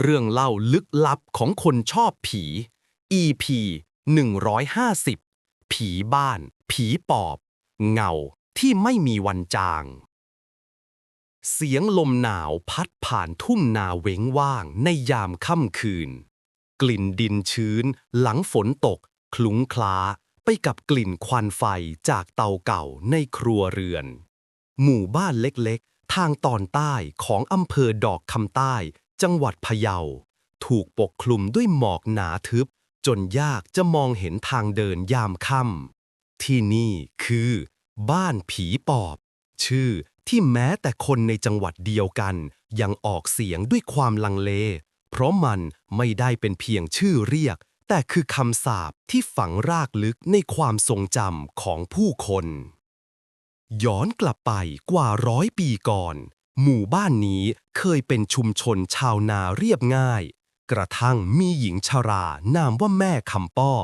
เรื่องเล่าลึกลับของคนชอบผี EP 150 ผีบ้าน ผีปอบ เงาที่ไม่มีวันจาง เสียงลมหนาวพัดผ่านทุ่งนาเว้งว่างในยามค่ำคืน กลิ่นดินชื้นหลังฝนตกคลุ้งคล้าไปกับกลิ่นควันไฟจากเตาเก่าในครัวเรือน หมู่บ้านเล็กๆ ทางตอนใต้ของอำเภอดอกคำใต้ จังหวัดพะเยา ถูกปกคลุมด้วยหมอกหนาทึบ จนยากจะมองเห็นทางเดินยามค่ำที่นี่คือ บ้านผีปอบ ชื่อที่แม้แต่คนในจังหวัดเดียวกัน ยังออกเสียงด้วยความลังเล เพราะมันไม่ได้เป็นเพียงชื่อเรียก แต่คือคำสาปที่ฝังรากลึกในความทรงจำของผู้คน ย้อนกลับไปกว่าร้อยปีก่อน หมู่บ้านนี้เคยเป็นชุมชนชาวนาเรียบง่าย กระทั่งมีหญิงชรานามว่าแม่คำป้อ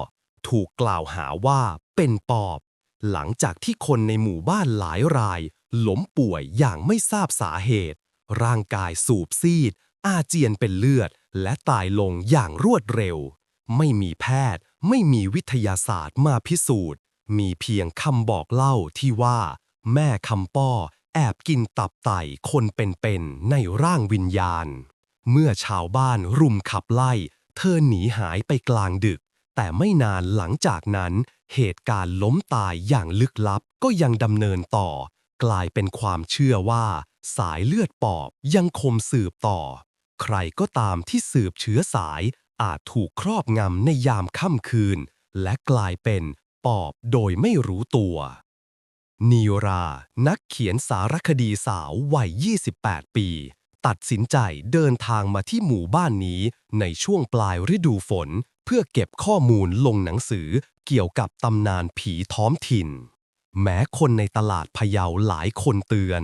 ถูกกล่าวหาว่าเป็นปอบ หลังจากที่คนในหมู่บ้านหลายรายล้มป่วยอย่างไม่ทราบสาเหตุ ร่างกายสูบซีด อาเจียนเป็นเลือด และตายลงอย่างรวดเร็ว ไม่มีแพทย์ ไม่มีวิทยาศาสตร์มาพิสูจน์ มีเพียงคำบอกเล่าที่ว่า แม่คำป้อ แอบกินตับไตคนเป็นๆในร่างวิญญาณ เมื่อชาวบ้านรุมขับไล่ เธอหนีหายไปกลางดึก แต่ไม่นานหลังจากนั้น เหตุการณ์ล้มตายอย่างลึกลับก็ยังดำเนินต่อ กลายเป็นความเชื่อว่า สายเลือดปอบยังคมสืบต่อ ใครก็ตามที่สืบเชื้อสายอาจถูกครอบงำในยามค่ำคืน และกลายเป็นปอบโดยไม่รู้ตัว นีรา นักเขียนสารคดีสาววัย 28 ปี ตัดสินใจเดินทางมาที่หมู่บ้านนี้ในช่วงปลายฤดูฝน เพื่อเก็บข้อมูลลงหนังสือเกี่ยวกับตำนานผีท้องถิ่น แม้คนในตลาดพะเยาหลายคนเตือน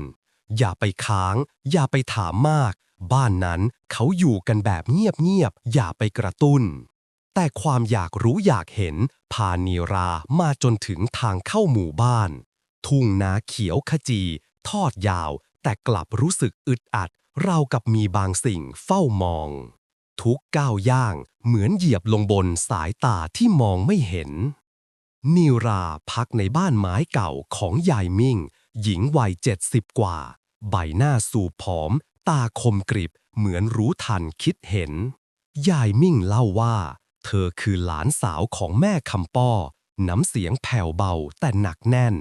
อย่าไปค้าง อย่าไปถามมาก บ้านนั้นเขาอยู่กันแบบเงียบๆอย่าไปกระตุ้น แต่ความอยากรู้อยากเห็นพานีรามาจนถึงทางเข้าหมู่บ้าน ทุ่งนาเขียวขจี ทอดยาว แต่กลับรู้สึกอึดอัด เรากับมีบางสิ่งเฝ้ามอง ทุกก้าวย่างเหมือนเหยียบลงบนสายตาที่มองไม่เห็นนีราพักในบ้านไม้เก่าของยายมิ่ง หญิงวัยเจ็ดสิบกว่า ใบหน้าสูบผอม ตาคมกริบ เหมือนรู้ทันคิดเห็น ยายมิ่งเล่าว่า เธอคือหลานสาวของแม่คำป้อน้ำเสียงแผ่วเบาแต่หนักแน่น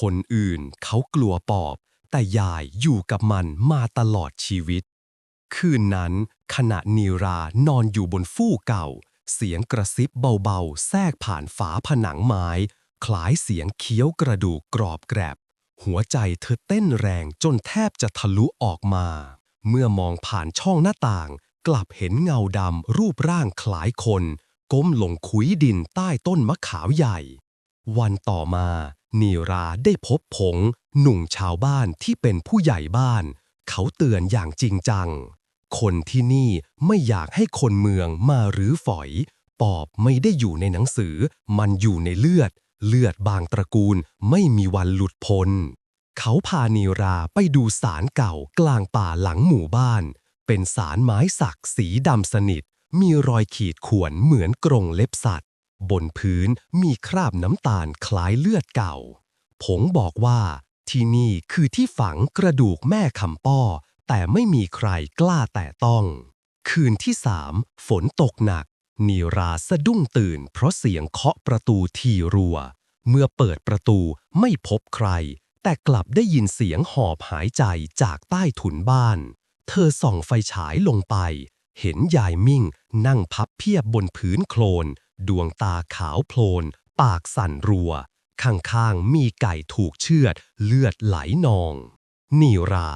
คนอื่นเขากลัวปอบ แต่ยายอยู่กับมันมาตลอดชีวิต คืนนั้น ขณะนีรานอนอยู่บนฟูกเก่า เสียงกระซิบเบาๆ แทรกผ่านฝาผนังไม้ คล้ายเสียงเคี้ยวกระดูกกรอบแกรบ หัวใจเธอเต้นแรงจนแทบจะทะลุออกมา เมื่อมองผ่านช่องหน้าต่าง กลับเห็นเงาดำรูปร่างคล้ายคน ก้มลงคุยดินใต้ต้นมะขาวใหญ่ วันต่อมา นีราได้พบผง หนุ่มชาวบ้านที่เป็นผู้ใหญ่บ้าน เขาเตือนอย่างจริงจัง คนที่นี่ไม่อยากให้คนเมืองมาหรือฝอย ปอบไม่ได้อยู่ในหนังสือ มันอยู่ในเลือด เลือดบางตระกูลไม่มีวันหลุดพ้น เขาพานีราไปดูศาลเก่ากลางป่าหลังหมู่บ้าน เป็นศาลไม้สักสีดำสนิท มีรอยขีดข่วนเหมือนกรงเล็บสัตว์ บนพื้นมีคราบน้ำตาลคล้ายเลือดเก่า ผงบอกว่าที่นี่คือที่ฝังกระดูกแม่คำป้อ แต่ไม่มีใครกล้าแตะต้อง คืนที่สามฝนตกหนัก นีราสะดุ้งตื่น เพราะเสียงเคาะประตูทีรัว เมื่อเปิดประตูไม่พบใคร แต่กลับได้ยินเสียงหอบหายใจจากใต้ถุนบ้าน เธอส่องไฟฉายลงไป เห็นยายมิ่งนั่งพับเพียบบนพื้นโคลน ดวงตาขาวโพลน ปากสั่นรัว ข้างๆ มีไก่ถูกเชือด เลือดไหลนอง นีรา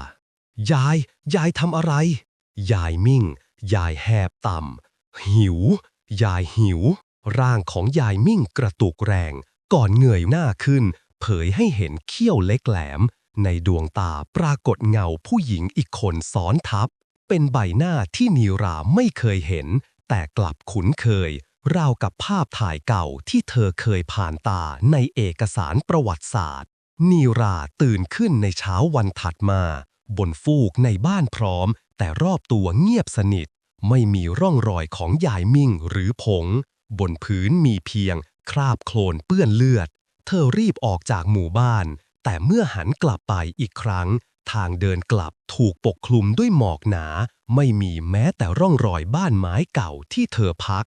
ยาย ยายทำอะไร ยายมิ่ง ยายแหบต่ำ หิว ยายหิว ร่างของยายมิ่งกระตุกแรง ก่อนเงยหน้าขึ้น เผยให้เห็นเขี้ยวเล็กแหลม ในดวงตาปรากฏเงาผู้หญิงอีกคนซ้อนทับ เป็นใบหน้าที่นีราไม่เคยเห็น แต่กลับคุ้นเคย ราวกับภาพถ่ายเก่าที่เธอเคยผ่านตาในเอกสารประวัติศาสตร์ นีราตื่นขึ้นในเช้าวันถัดมา บนฟูกในบ้านพร้อม แต่รอบตัวเงียบสนิท ไม่มีร่องรอยของยายมิ่งหรือผง บนพื้นมีเพียง คราบโคลนเปื้อนเลือด เธอรีบออกจากหมู่บ้าน แต่เมื่อหันกลับไปอีกครั้ง ทางเดินกลับถูกปกคลุมด้วยหมอกหนา ไม่มีแม้แต่ร่องรอยบ้านไม้เก่าที่เธอพัก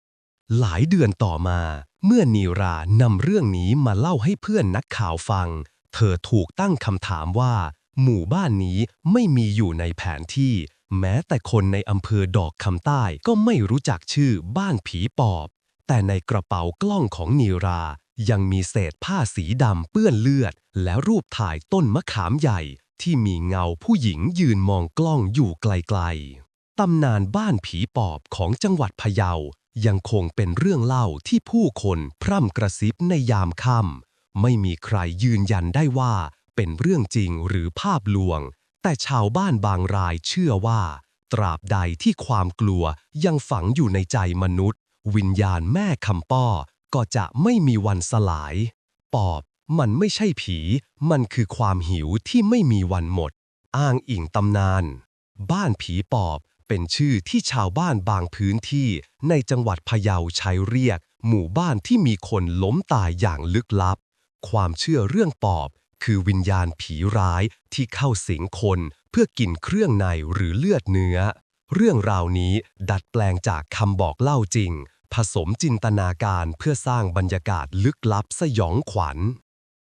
หลายเดือนต่อมา เมื่อนีรานำเรื่องนี้มาเล่าให้เพื่อนนักข่าวฟัง เธอถูกตั้งคำถามว่า หมู่บ้านนี้ไม่มีอยู่ในแผนที่ แม้แต่คนในอำเภอดอกคำใต้ก็ไม่รู้จักชื่อบ้านผีปอบ แต่ในกระเป๋ากล้องของนีรายังมีเศษผ้าสีดำเปื้อนเลือด และรูปถ่ายต้นมะขามใหญ่ ที่มีเงาผู้หญิงยืนมองกล้องอยู่ไกลๆตำนานบ้านผีปอบของจังหวัดพะเยา ยังคงเป็นเรื่องเล่าที่ผู้คนพร่ำกระซิบในยามค่ำไม่มีใครยืนยันได้ว่าเป็นเรื่องจริงหรือภาพลวง แต่ชาวบ้านบางรายเชื่อว่า ตราบใดที่ความกลัวยังฝังอยู่ในใจมนุษย์ วิญญาณแม่คำป้อก็จะไม่มีวันสลาย ปอบมันไม่ใช่ผี มันคือความหิวที่ไม่มีวันหมด อ้างอิงตำนาน บ้านผีปอบ เป็นชื่อที่ชาวบ้านบางพื้นที่ในจังหวัดพะเยาใช้เรียก หมู่บ้านที่มีคนล้มตายอย่างลึกลับ ความเชื่อเรื่องปอบ คือวิญญาณผีร้ายที่เข้าสิงคนเพื่อกินเครื่องในหรือเลือดเนื้อ เรื่องราวนี้ดัดแปลงจากคำบอกเล่าจริง ผสมจินตนาการเพื่อสร้างบรรยากาศลึกลับสยองขวัญ